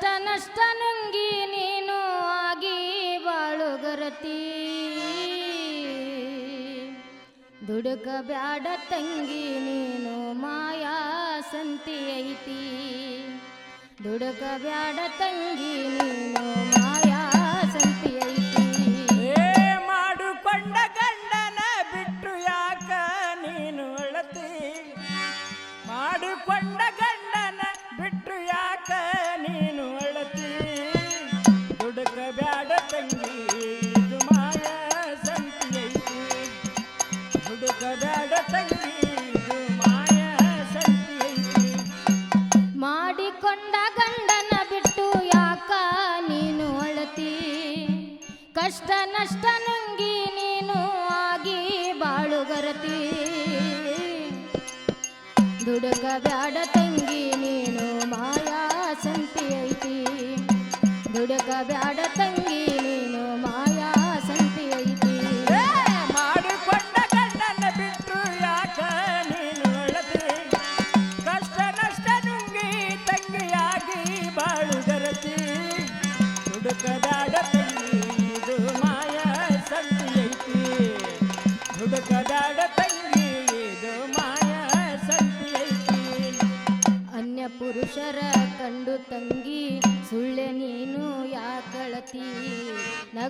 ಕಷ್ಟ ನಷ್ಟ ನುಂಗಿ ನೀನು ಆಗಿ ಬಾಳುಗರತಿ. ದುಡುಕ ಬ್ಯಾಡ ತಂಗಿ ನೀನು ಮಾಯಾ ಸಂತಿ ಐತಿ ದುಡುಕ ಬ್ಯಾಡ ತಂಗಿ ನೀನು ದುಡುಕ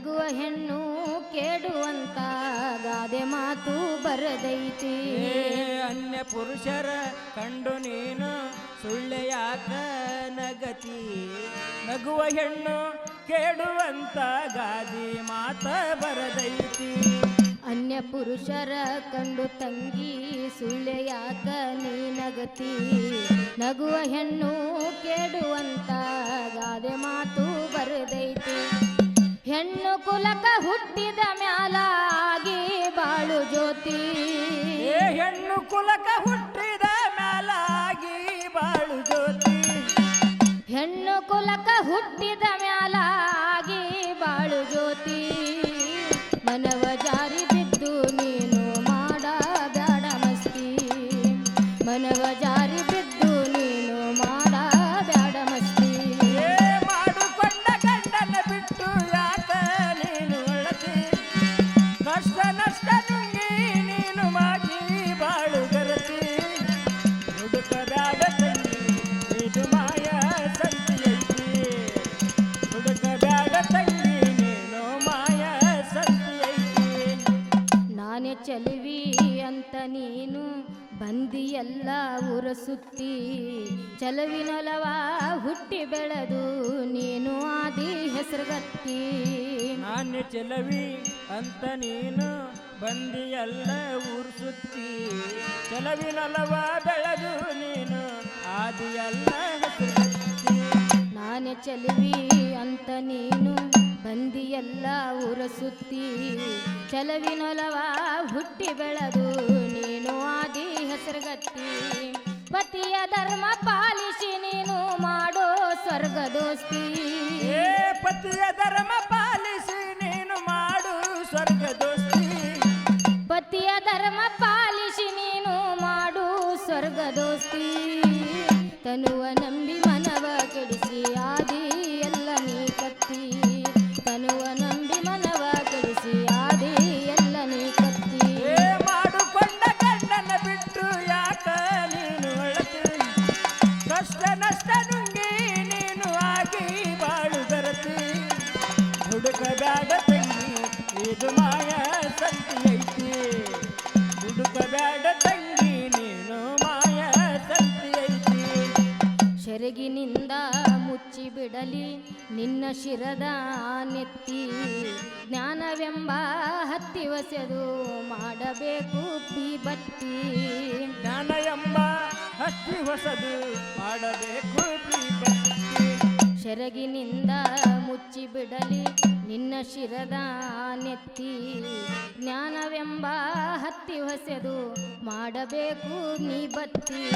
ನಗುವ ಹೆಣ್ಣು ಕೇಳುವಂತ ಗಾದೆ ಮಾತು ಬರದೈತಿ. ಅನ್ಯ ಪುರುಷರ ಕಂಡು ನೀನು ಸುಳ್ಳೆ ಯಾಕ ನಗತಿ. ನಗುವ ಹೆಣ್ಣು ಕೇಳುವಂತ ಗಾದೆ ಮಾತ ಬರದೈತಿ. ಅನ್ಯ ಪುರುಷರ ಕಂಡು ತಂಗಿ ಸುಳ್ಳೆ ನೀ ನಗತಿ. ನಗುವ ಹೆಣ್ಣು ಕೇಳುವಂತ ಗಾದೆ ಮಾತು ಬರದೈತಿ. ಹೆಣ್ಣು ಕುಲಕ ಹುಟ್ಟಿದ ಮ್ಯಾಲಾಗಿ ಬಾಳು ಜ್ಯೋತಿ. ಏ ಹೆಣ್ಣು ಕುಲಕ ಹುಟ್ಟಿದ ಮ್ಯಾಲಾಗಿ ಬಾಳು ಜ್ಯೋತಿ. ಹೆಣ್ಣು ಕುಲಕ ಹುಟ್ಟಿದ ಮ್ಯಾಲಾಗಿ ಚಲುವಿ ಅಂತ ನೀನು ಬಂದಿಯಲ್ಲ ಉರಸುತ್ತಿ. ಚಲವಿನೊಲವ ಹುಟ್ಟಿ ಬೆಳೆದು ನೀನು ಆದಿ ಹೆಸರುಗತ್ತಿ. ನಾನು ಚಲವಿ ಅಂತ ನೀನು ಬಂದಿಯಲ್ಲ ಚಲವಿನೊಲವ ಚೆಲವಿನಲವ ಬೆಳೆದು ನೀನು ಆದಿಯಲ್ಲ ಹೆಸರುಗತ್ತಿ. ನಾನೇ ಚಲವಿ ಅಂತ ನೀನು ಬಂದಿಯಲ್ಲ ಊರ ಸುತ್ತಿ ಚಲವಿನೊಲವ ಹುಟ್ಟಿ ಬೆಳೆದು ನೀನು ಆದಿ ಹೆಸರುಗತ್ತಿ ಪತಿಯ ಧರ್ಮ ಪಾಲಿಸಿ ನೀನು ಮಾಡೋ ಸ್ವರ್ಗ ದೋಸ್ತಿ ಏ ಪತಿಯ ಧರ್ಮ ಪಾಲಿಸಿ ನೀನು ಮಾಡು ಸ್ವರ್ಗ ದೋಸ್ತಿ ಪತಿಯ ಧರ್ಮ ಪಾಲಿಸಿ ನೀನು ಮಾಡು ಸ್ವರ್ಗ ದೋಸ್ತಿ ತನುವ ನಂಬಿ ಇದು ಮಾಯ ಸಂತಿ ಐತಿ. ಹುಡುಕ ಬ್ಯಾಡ ತಂಗಿ ನೀನು ಮಾಯ ಸಂತಿ ಐತಿ. ಸೆರಗಿನಿಂದ ಮುಚ್ಚಿ ಬಿಡಲಿ ನಿನ್ನ ಶಿರದ ನೆತ್ತಿ. ಜ್ಞಾನವೆಂಬ ಹತ್ತಿ ವಸೆದು ಮಾಡಬೇಕು ಪಿ ಬತ್ತಿ. ಜ್ಞಾನ ಎಂಬ ಹತ್ತಿ ಹೊಸದು ಮಾಡಬೇಕು ಸೆರಗಿನಿಂದ ಮುಚ್ಚಿ ಬಿಡಲಿ ನಿನ್ನ ಶಿರದ ನೆತ್ತಿ. ಜ್ಞಾನವೆಂಬ ಹತ್ತಿ ಹೊಸೆದು ಮಾಡಬೇಕು ನೀ ಬತ್ತಿ.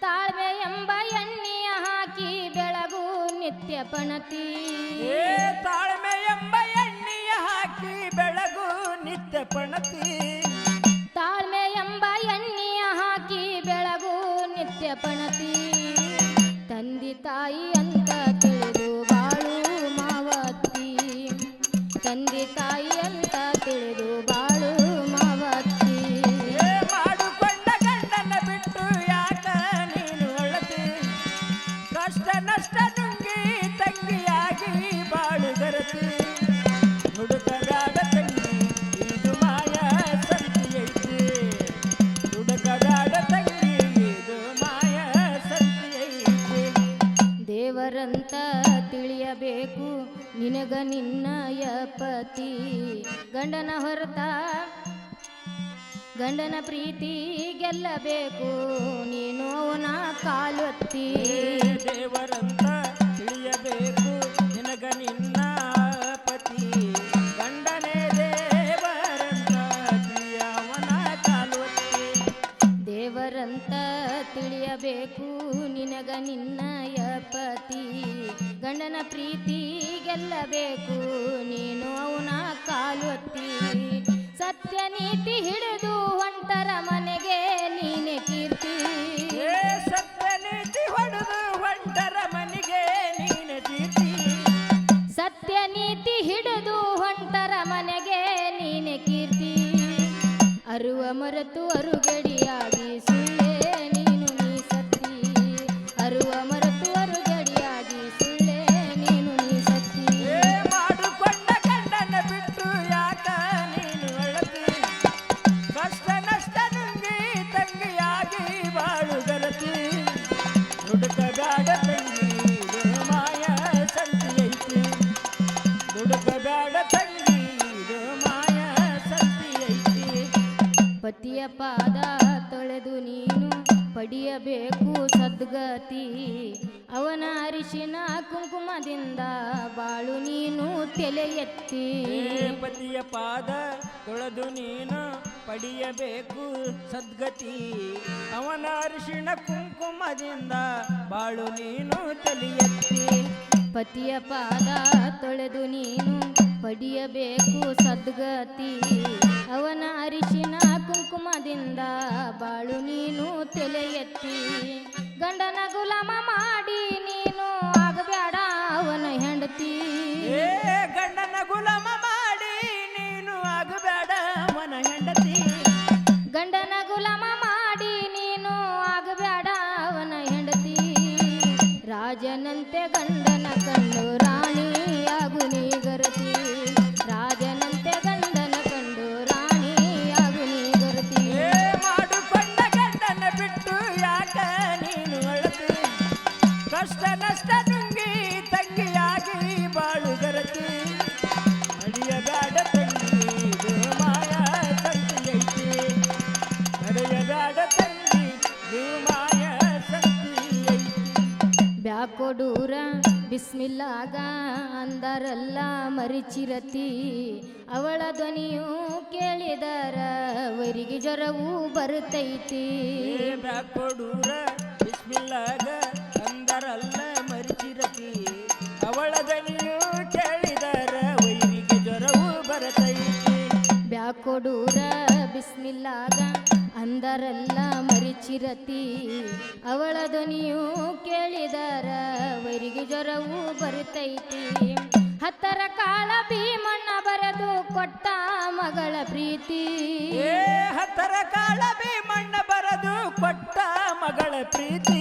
ತಾಳ್ಮೆ ಎಂಬ ಎಣ್ಣೆಯ ಹಾಕಿ ಬೆಳಗು ನಿತ್ಯ ಪಣತಿ. ತಾಳ್ಮೆ ಎಂಬ ಎಣ್ಣೆಯ ಹಾಕಿ ಬೆಳಗು ನಿತ್ಯ ಪಣತಿ. ದೇವರಂತ ತಿಳಿಯಬೇಕು? ನಿನಗ ನಿನ್ನಯ ಪತಿ ಗಂಡನ ಹೊರತ ಗಂಡನ ಪ್ರೀತಿ ಗೆಲ್ಲಬೇಕು. ನೀನು ಅವನ ಕಾಲೊತ್ತಿ. ದೇವರಂತ ತಿಳಿಯಬೇಕು ನಿನಗ ನಿನ್ನ ಪತಿ. ಗಂಡನೇ ದೇವರಂತ ತಿಳಿಯವನ ಕಾಲೊತ್ತಿ. ದೇವರಂತ ತಿಳಿಯಬೇಕು ನಿನಗ ನಿನ್ನಯ ಪತಿ. ಗಂಡನ ಪ್ರೀತಿ ಗೆಲ್ಲಬೇಕು ನೀನು ಅವನ ಕಾಲೊತ್ತಿ. ಸತ್ಯ ನೀತಿ ಹಿಡಿದು ಹೊಂಟರ ಮನೆಗೆ ಕುಂಕುಮದಿಂದ ಬಾಳು ನೀನು ತಲೆ ಎತ್ತಿ. ಪತಿಯ ಪಾದ ತೊಳೆದು ನೀನು ಪಡೆಯಬೇಕು ಸದ್ಗತಿ. ಅವನ ಅರಿಶಿಣ ಕುಂಕುಮದಿಂದ ಬಾಳು ನೀನು ತಲೆಯೆತ್ತಿ ಪತಿಯ ಪಾದ ತೊಳೆದು ನೀನು ಪಡೆಯಬೇಕು ಸದ್ಗತಿ. ಅವನ ಅರಿಶಿನ ಕುಂಕುಮದಿಂದ ಬಾಳು ನೀನು ತಲೆ ಎತ್ತಿ. ಗಂಡನ ಗುಲಾಮ ಗಂಡನ ಕಂಡು ರಾಣಿಯಾಗು ಬಿಸ್ಮಿಲ್ಲಾಗ ಅಂದರಲ್ಲ ಮರಿಚಿರತಿ. ಅವಳ ಧ್ವನಿಯು ಕೇಳಿದರ ವರಿಗೆ ಜ್ವರವು ಬರುತ್ತೈತಿ ಕೊಡೂರ ಬಿಸ್ಮಿಲ್ಲಾಗ ಅಂದರಲ್ಲ ಮರಿಚಿರತಿ. ಅವಳ ಧ್ವನಿಯು ಕೇಳಿದರ ವೈರಿಗೆ ಜ್ವರವು ಬರುತ್ತೈತಿ ಬ್ಯಾಕೊಡೂರ ಬಿಸ್ಮಿಲ್ಲಾಗ ಅಂದರಲ್ಲ ಮರಿಚಿರತಿ. ಅವಳ ಧ್ವನಿಯು ಕೇಳಿದರ ವರಿಗೆ ಜ್ವರವೂ ಬರುತ್ತೈತಿ. ಹತ್ತರ ಕಾಲ ಭೀಮಣ್ಣ ಬರೆದು ಕೊಟ್ಟ ಮಗಳ ಪ್ರೀತಿ. ಹತ್ತರ ಕಾಳ ಭೀಮಣ್ಣ ಬರೆದು ಕೊಟ್ಟ ಮಗಳ ಪ್ರೀತಿ.